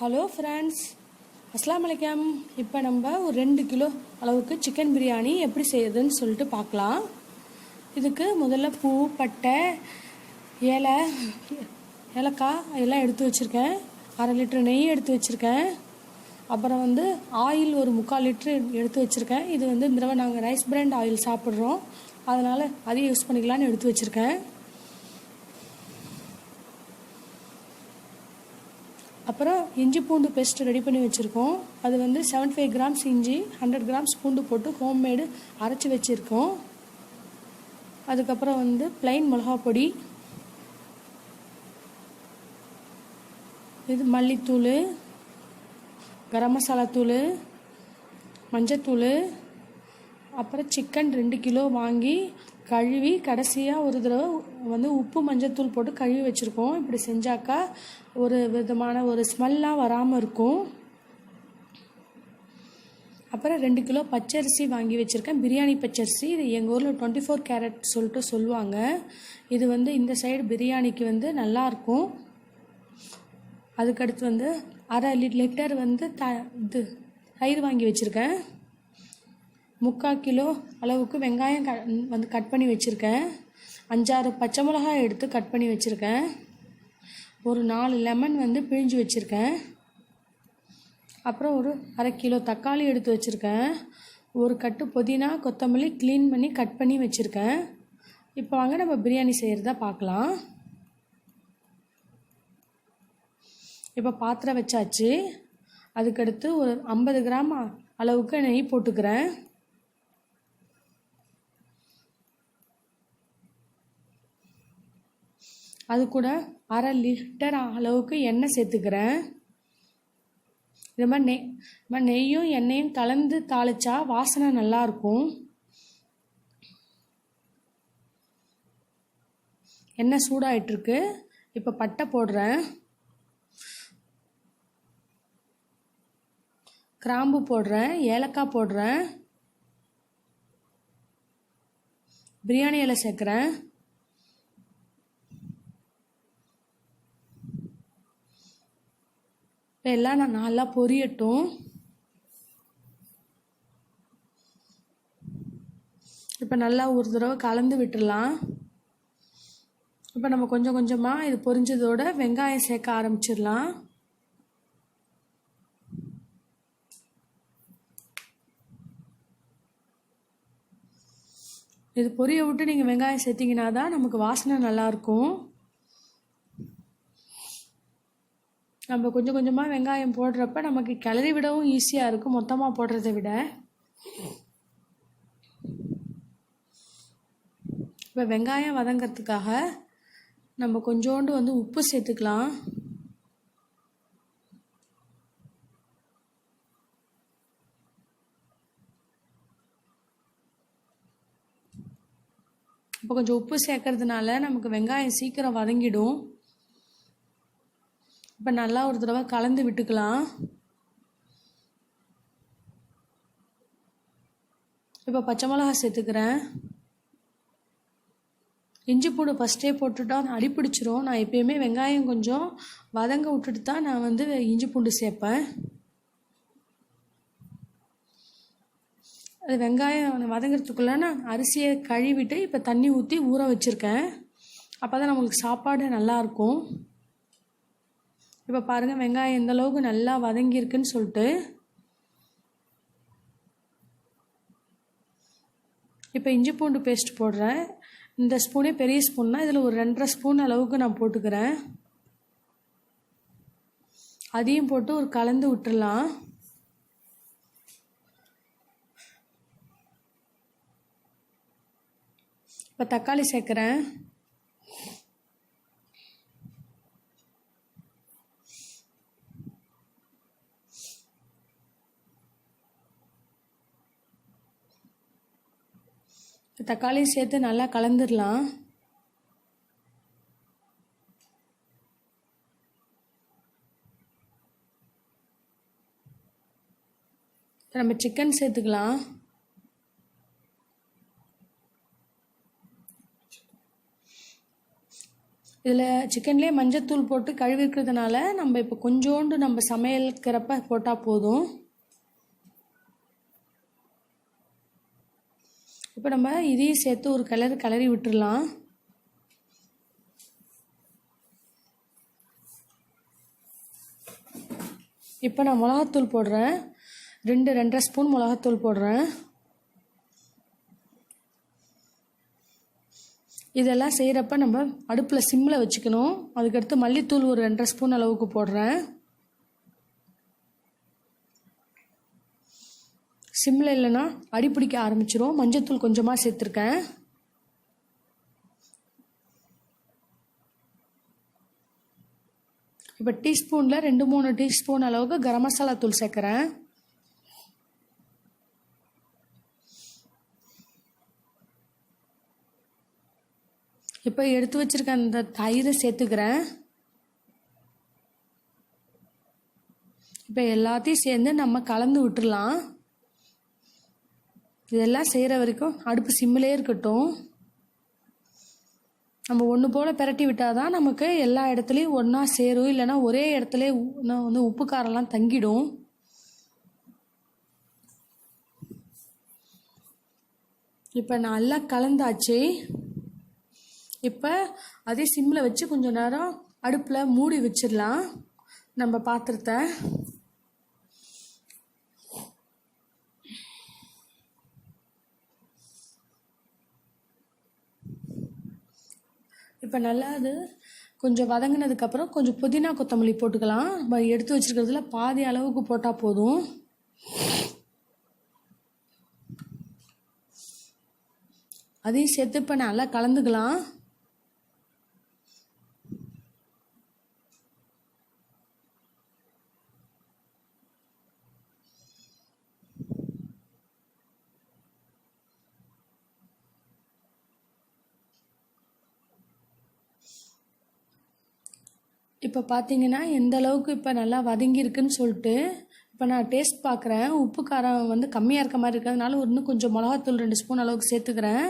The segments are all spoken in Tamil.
ஹலோ ஃப்ரெண்ட்ஸ் அஸ்லாம் வலைக்கம் இப்போ நம்ம ஒரு ரெண்டு கிலோ அளவுக்கு சிக்கன் பிரியாணி எப்படி செய்யுதுன்னு சொல்லிட்டு பார்க்கலாம். இதுக்கு முதல்ல பூ பட்டை ஏலை ஏலக்காய் எல்லாம் எடுத்து வச்சுருக்கேன். அரை லிட்ரு நெய் எடுத்து வச்சுருக்கேன். அப்புறம் வந்து ஆயில் ஒரு முக்கால் லிட்ரு எடுத்து வச்சுருக்கேன். இது வந்து இந்த தடவை நாங்கள் ரைஸ் பிராண்ட் ஆயில் சாப்பிட்றோம். அதனால் அதையும் யூஸ் பண்ணிக்கலான்னு எடுத்து வச்சுருக்கேன். அப்புறம் இஞ்சி பூண்டு பேஸ்ட் ரெடி பண்ணி வச்சுருக்கோம். அது வந்து செவன்டி ஃபைவ் கிராம்ஸ் இஞ்சி ஹண்ட்ரட் கிராம்ஸ் பூண்டு போட்டு ஹோம்மேடு அரைச்சி வச்சுருக்கோம். அதுக்கப்புறம் வந்து பிளைன் மிளகா பொடி. இது மல்லித்தூள் கரம் மசாலா தூள் மஞ்சத்தூள் அப்புறம் சிக்கன் ரெண்டு கிலோ வாங்கி கழுவி கடைசியாக ஒரு தடவை வந்து உப்பு மஞ்சத்தூள் போட்டு கழுவி வச்சுருக்கோம். இப்படி செஞ்சாக்கா ஒரு விதமான ஒரு ஸ்மெல்லாம் வராமல் இருக்கும். அப்புறம் ரெண்டு கிலோ பச்சரிசி வாங்கி வச்சுருக்கேன். பிரியாணி பச்சரிசி இது எங்கள் ஊரில் டுவெண்ட்டி ஃபோர் கேரட் சொல்லிட்டு சொல்லுவாங்க. இது வந்து இந்த சைடு பிரியாணிக்கு வந்து நல்லாயிருக்கும் அதுக்கடுத்து வந்து அரை லிட்டர் வந்து த இது தயிர் வாங்கி வச்சுருக்கேன். முக்கால் கிலோ அளவுக்கு வெங்காயம் க வந்து கட் பண்ணி வச்சுருக்கேன். அஞ்சாறு பச்சை மிளகாய் எடுத்து கட் பண்ணி வச்சுருக்கேன். ஒரு நாலு லெமன் வந்து பிழிஞ்சு வச்சுருக்கேன். அப்புறம் ஒரு அரை கிலோ தக்காளி எடுத்து வச்சுருக்கேன். ஒரு கட்டு புதினா கொத்தமல்லி க்ளீன் பண்ணி கட் பண்ணி வச்சுருக்கேன். இப்போ வாங்க நம்ம பிரியாணி செய்கிறத பார்க்கலாம் இப்போ பாத்திரம் வச்சாச்சு. அதுக்கடுத்து ஒரு ஐம்பது கிராம் அளவுக்கு நெய் போட்டுக்கிறேன். அது கூட அரை லிட்டர் அளவுக்கு எண்ணெய் சேர்த்துக்கிறேன். இது மாதிரி நெய் இது மாதிரி நெய்யும் எண்ணெயும் கலந்து தாளிச்சா வாசனை நல்லாயிருக்கும் எண்ணெய் சூடாயிட்டுருக்கு. இப்போ பட்டை போடுறேன். கிராம்பு போடுறேன். ஏலக்காய் போடுறேன். பிரியாணி இலை சேர்க்குறேன். எல்லாம் நான் நல்லா பொரியட்டும். இப்போ நல்லா ஒரு தடவை கலந்து விட்டுடலாம் இப்போ நம்ம கொஞ்சம் கொஞ்சமாக இது பொரிஞ்சதோட வெங்காயம் சேர்க்க ஆரம்பிச்சிடலாம். இது பொரிய விட்டு நீங்கள் வெங்காயம் சேர்த்திங்கன்னா தான் நமக்கு வாசனை நல்லாயிருக்கும் நம்ம கொஞ்சம் கொஞ்சமாக வெங்காயம் போடுறப்ப நமக்கு கிளறி விடவும் ஈஸியாக இருக்கும். மொத்தமாக போடுறதை விட. இப்போ வெங்காயம் வதங்கிறதுக்காக நம்ம கொஞ்சோண்டு வந்து உப்பு சேர்த்துக்கலாம். இப்போ கொஞ்சம் உப்பு சேர்க்கறதுனால நமக்கு வெங்காயம் சீக்கிரம் வதங்கிடும். இப்போ நல்லா ஒரு தடவை கலந்து விட்டுக்கலாம். இப்போ பச்சை மிளகா சேர்த்துக்கிறேன். இஞ்சி பூண்டு ஃபஸ்ட்டே போட்டுட்டா அடி பிடிச்சிரும் நான் எப்பயுமே வெங்காயம் கொஞ்சம் வதங்க விட்டுட்டு தான் நான் வந்து இஞ்சி பூண்டு சேர்ப்பேன். அது வெங்காயம் வதங்கிறதுக்குள்ளே நான் அரிசியை கழுவிட்டு இப்போ தண்ணி ஊற்றி ஊற வச்சுருக்கேன். அப்போ தான் நம்மளுக்கு சாப்பாடு நல்லாயிருக்கும் இப்போ பாருங்கள் வெங்காயம் எந்த அளவுக்கு நல்லா வதங்கியிருக்குன்னு சொல்லிட்டு. இப்போ இஞ்சி பூண்டு பேஸ்ட் போடுறேன். இந்த ஸ்பூனே பெரிய ஸ்பூன்னா இதில் ஒரு ரெண்டரை ஸ்பூன் அளவுக்கு நான் போட்டுக்கிறேன். அதையும் போட்டு ஒரு கலந்து விட்டுடலாம் இப்போ தக்காளி சேர்க்குறேன். தக்காளியும் சேர்த்து நல்லா கலந்துடலாம். நம்ம சிக்கன் சேர்த்துக்கலாம். இதில் சிக்கன்லேயே மஞ்சத்தூள் போட்டு கழுவிக்கிறதுனால நம்ம இப்போ கொஞ்சோண்டு நம்ம சமையல்கிறப்ப போட்டால் போதும். இப்போ நம்ம இதையும் சேர்த்து ஒரு கலர் கலரி விட்டுடலாம் இப்போ நான் மிளகாத்தூள் போடுறேன். ரெண்டு ரெண்டரை ஸ்பூன் மிளகாத்தூள் போடுறேன். இதெல்லாம் செய்கிறப்ப நம்ம அடுப்பில் சிம்மில் வச்சுக்கணும். அதுக்கடுத்து மல்லித்தூள் ஒரு ரெண்டரை ஸ்பூன் அளவுக்கு போடுறேன். சிம்மில் இல்லைன்னா அடி பிடிக்க ஆரம்பிச்சிரும். மஞ்சத்தூள் கொஞ்சமாக சேர்த்துருக்கேன். இப்போ டீஸ்பூனில் ரெண்டு மூணு டீஸ்பூன் அளவுக்கு கரம் மசாலா தூள் சேர்க்குறேன். இப்போ எடுத்து வச்சிருக்க அந்த தயிரை சேர்த்துக்கிறேன். இப்போ எல்லாத்தையும் சேர்ந்து நம்ம கலந்து விட்டுடலாம் இதெல்லாம் செய்கிற வரைக்கும் அடுப்பு சிம்மிலே இருக்கட்டும். நம்ம ஒன்று போல் பிரட்டி விட்டால் தான் நமக்கு எல்லா இடத்துலையும் ஒன்றா சேரும். இல்லைன்னா ஒரே இடத்துல வந்து உப்பு காரம்லாம் தங்கிடும். இப்போ நல்லா கலந்தாச்சு. இப்போ அதே சிம்மில் வச்சு கொஞ்சம் நேரம் அடுப்பில் மூடி வச்சிடலாம். நம்ம பாத்திரத்தை. இப்போ நல்லா அது கொஞ்சம் வதங்கினதுக்கப்புறம் கொஞ்சம் புதினா கொத்தமல்லி போட்டுக்கலாம். நம்ம எடுத்து வச்சுருக்கிறதுல பாதி அளவுக்கு போட்டால் போதும். அதையும் சேர்த்து இப்போ நல்லா கலந்துக்கலாம். இப்போ பார்த்தீங்கன்னா எந்த அளவுக்கு இப்போ நல்லா வதங்கியிருக்குன்னு சொல்லிட்டு இப்போ நான் டேஸ்ட் பார்க்குறேன் உப்பு காரம் வந்து கம்மியாக இருக்க மாதிரி இருக்கிறதுனால ஒரு இன்னும் கொஞ்சம் மிளகாத்தூள் ரெண்டு ஸ்பூன் அளவுக்கு சேர்த்துக்கிறேன்.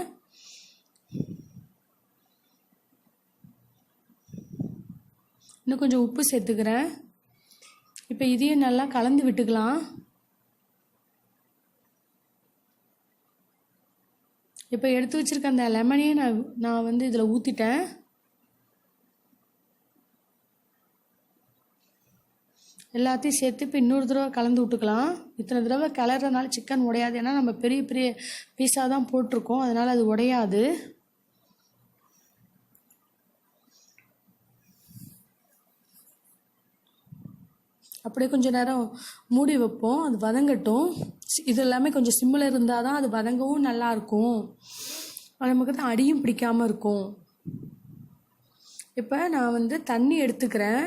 இன்னும் கொஞ்சம் உப்பு சேர்த்துக்கிறேன். இப்போ இதையும் நல்லா கலந்து விட்டுக்கலாம். இப்போ எடுத்து வச்சிருக்க அந்த லெமனையும் நான் நான் வந்து இதில் ஊற்றிட்டேன் எல்லாத்தையும் சேர்த்து இப்போ இன்னொரு தடவை கலந்து விட்டுக்கலாம். இத்தனை தடவை கிளறதுனால சிக்கன் உடையாது. ஏன்னா நம்ம பெரிய பெரிய பீஸாக தான் போட்டிருக்கோம். அதனால் அது உடையாது. அப்படியே கொஞ்சம் நேரம் மூடி வைப்போம். அது வதங்கட்டும். சி- இது எல்லாமே கொஞ்சம் சிம்மில் இருந்தால் தான் அது வதங்கவும் நல்லாயிருக்கும் நமக்கு தான் அடியும் பிடிக்காமல் இருக்கும். இப்போ நான் வந்து தண்ணி எடுத்துக்கிறேன்.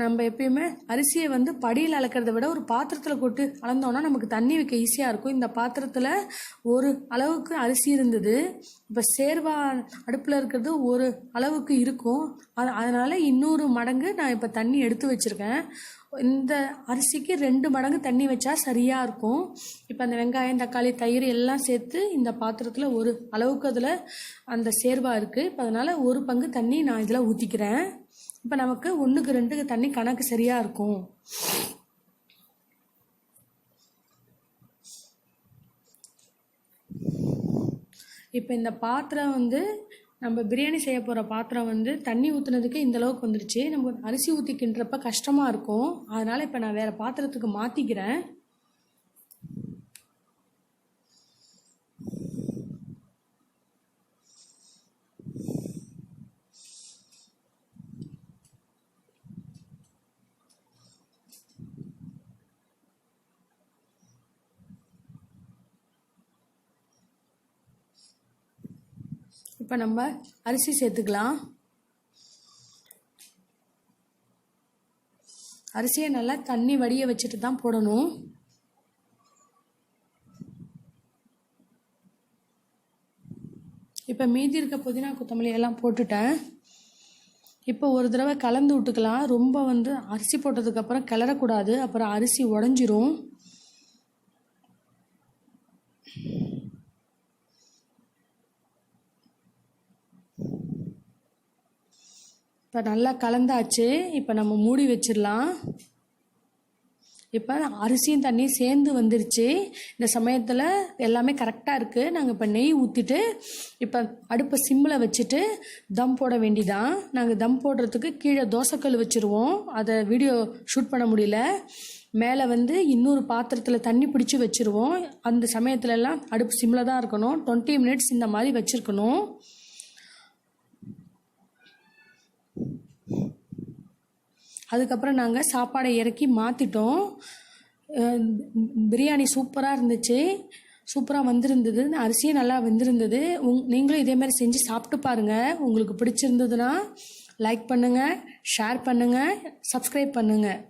நம்ம எப்பயுமே அரிசியை வந்து படியில் அளக்கிறத விட ஒரு பாத்திரத்தில் போட்டு அளந்தோன்னா நமக்கு தண்ணி வைக்க ஈஸியாக இருக்கும். இந்த பாத்திரத்தில் ஒரு அளவுக்கு அரிசி இருந்தது. இப்போ சேர்வா அடுப்பில் இருக்கிறது ஒரு அளவுக்கு இருக்கும். அது அதனால் இன்னொரு மடங்கு நான் இப்போ தண்ணி எடுத்து வச்சுருக்கேன். இந்த அரிசிக்கு ரெண்டு மடங்கு தண்ணி வச்சா சரியாக இருக்கும். இப்போ அந்த வெங்காயம் தக்காளி தயிர் எல்லாம் சேர்த்து இந்த பாத்திரத்தில் ஒரு அளவுக்கு அதில் அந்த சேர்வா இருக்குது இப்போ அதனால் ஒரு பங்கு தண்ணி நான் இதில் ஊற்றிக்கிறேன் இப்போ நமக்கு ஒன்றுக்கு ரெண்டுக்கு தண்ணி கணக்கு சரியாக இருக்கும். இப்போ இந்த பாத்திரம் வந்து நம்ம பிரியாணி செய்ய போகிற பாத்திரம் வந்து தண்ணி ஊற்றுனதுக்கு இந்தளவுக்கு வந்துடுச்சு நம்ம அரிசி ஊற்றி கஷ்டமாக இருக்கும். அதனால் இப்போ நான் வேறு பாத்திரத்துக்கு மாற்றிக்கிறேன் இப்போ நம்ம அரிசி சேர்த்துக்கலாம். அரிசியை நல்லா தண்ணி வடிய வச்சுட்டு தான் போடணும். இப்போ மீதி இருக்க புதினா கொத்தமல்லி எல்லாம் போட்டுட்டேன். இப்போ ஒரு தடவை கலந்து விட்டுக்கலாம். ரொம்ப வந்து அரிசி போட்டதுக்கப்புறம் கிளறக்கூடாது. அப்புறம் அரிசி உடஞ்சிரும். இப்போ நல்லா கலந்தாச்சு. இப்போ நம்ம மூடி வச்சிடலாம். இப்போ அரிசியும் தண்ணியும் சேர்ந்து வந்துருச்சு. இந்த சமயத்தில் எல்லாமே கரெக்டாக இருக்குது நாங்கள் இப்போ நெய் ஊற்றிட்டு இப்போ அடுப்பை சிம்மில் வச்சுட்டு தம் போட வேண்டிதான். நாங்கள் தம் போடுறதுக்கு கீழே தோசைக்கல் வச்சுருவோம். அதை வீடியோ ஷூட் பண்ண முடியல. மேலே வந்து இன்னொரு பாத்திரத்தில் தண்ணி பிடிச்சி வச்சுருவோம். அந்த சமயத்துலலாம் அடுப்பு சிம்மில் தான் இருக்கணும். டுவெண்ட்டி மினிட்ஸ் இந்த மாதிரி வச்சுருக்கணும். அதுக்கப்புறம் நாங்கள் சாப்பாடை இறக்கி மாற்றிட்டோம் பிரியாணி சூப்பராக இருந்துச்சு. சூப்பராக வந்திருந்தது. அரிசியும் நல்லா வெந்திருந்தது. உங் நீங்களும் இதேமாதிரி செஞ்சு சாப்பிட்டு பாருங்கள் உங்களுக்கு பிடிச்சிருந்ததுன்னா லைக் பண்ணுங்கள் ஷேர் பண்ணுங்கள் சப்ஸ்கிரைப் பண்ணுங்கள்